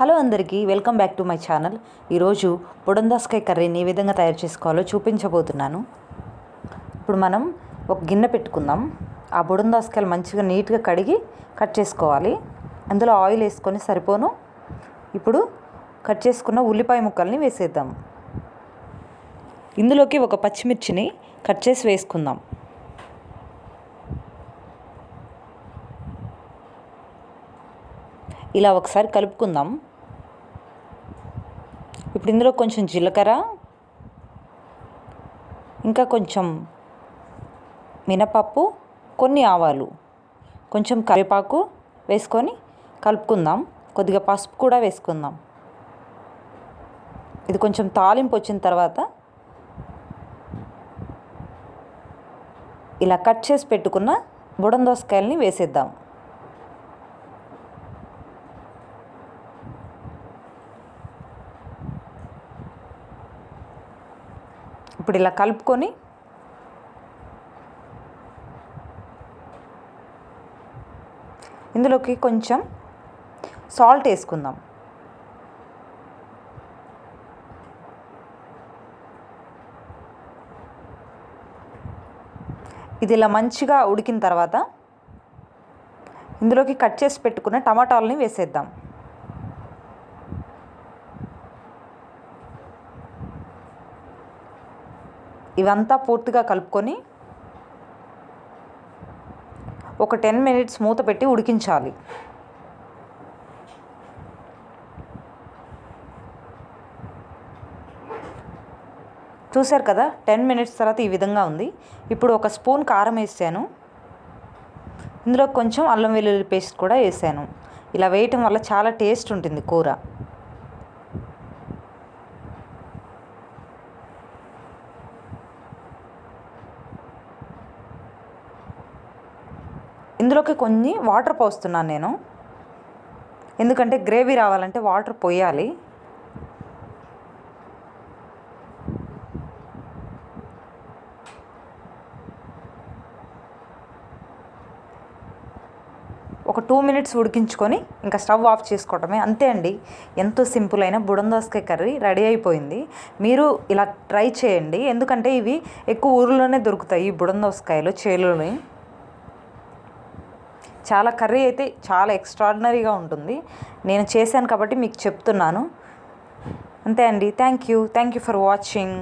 Hello అందరికీ welcome back to my channel. ఈరోజు పొడందాస్కాయ కర్రీని ఏ విధంగా తయారు చేసుకోవాలో చూపించబోతున్నాను. ఇప్పుడు మనం ఒక గిన్నె పెట్టుకుందాం. ఆ బొడందాస్కాయలు మంచిగా నీట్గా కడిగి కట్ చేసుకోవాలి. అందులో ఆయిల్ వేసుకొని సరిపోను. ఇప్పుడు కట్ చేసుకున్న ఉల్లిపాయ ముక్కల్ని వేసేద్దాం. ఇందులోకి ఒక పచ్చిమిర్చిని కట్ చేసి వేసుకుందాం. ఇలా ఒకసారి కలుపుకుందాం. ఇప్పుడు ఇందులో కొంచెం జీలకర్ర ఇంకా కొంచెం మినపప్పు కొన్ని ఆవాలు కొంచెం కరివేపాకు వేసుకొని కలుపుకుందాం. కొద్దిగా పసుపు కూడా వేసుకుందాం. ఇది కొంచెం తాలింపు వచ్చిన తర్వాత ఇలా కట్ చేసి పెట్టుకున్న బుడందోసకాయలని వేసేద్దాం. ఇప్పుడు ఇలా కలుపుకొని ఇందులోకి కొంచెం సాల్ట్ వేసుకుందాం. ఇది ఇలా మంచిగా ఉడికిన తర్వాత ఇందులోకి కట్ చేసి పెట్టుకున్న టమాటాలని వేసేద్దాం. ఇవంతా పూర్తిగా కలుపుకొని ఒక టెన్ మినిట్స్ మూత పెట్టి ఉడికించాలి. చూశారు కదా టెన్ మినిట్స్ తర్వాత ఈ విధంగా ఉంది. ఇప్పుడు ఒక స్పూన్ కారం వేసాను. ఇందులో కొంచెం అల్లం వెల్లుల్లి పేస్ట్ కూడా వేసాను. ఇలా వేయటం వల్ల చాలా టేస్ట్ ఉంటుంది కూర. ఇందులోకి కొన్ని వాటర్ పోస్తున్నాను నేను. ఎందుకంటే గ్రేవీ రావాలంటే వాటర్ పోయాలి. ఒక టూ మినిట్స్ ఉడికించుకొని ఇంకా స్టవ్ ఆఫ్ చేసుకోవటమే. అంతే అండి. ఎంతో సింపుల్ అయిన బుడందోసకాయ కర్రీ రెడీ అయిపోయింది. మీరు ఇలా ట్రై చేయండి. ఎందుకంటే ఇవి ఎక్కువ ఊరిలోనే దొరుకుతాయి ఈ బుడందోసకాయలు చేలుని చాలా కర్రీ అయితే చాలా ఎక్స్ట్రాడినరీగా ఉంటుంది. నేను చేశాను కాబట్టి మీకు చెప్తున్నాను. అంతే అండి. Thank you thank you for watching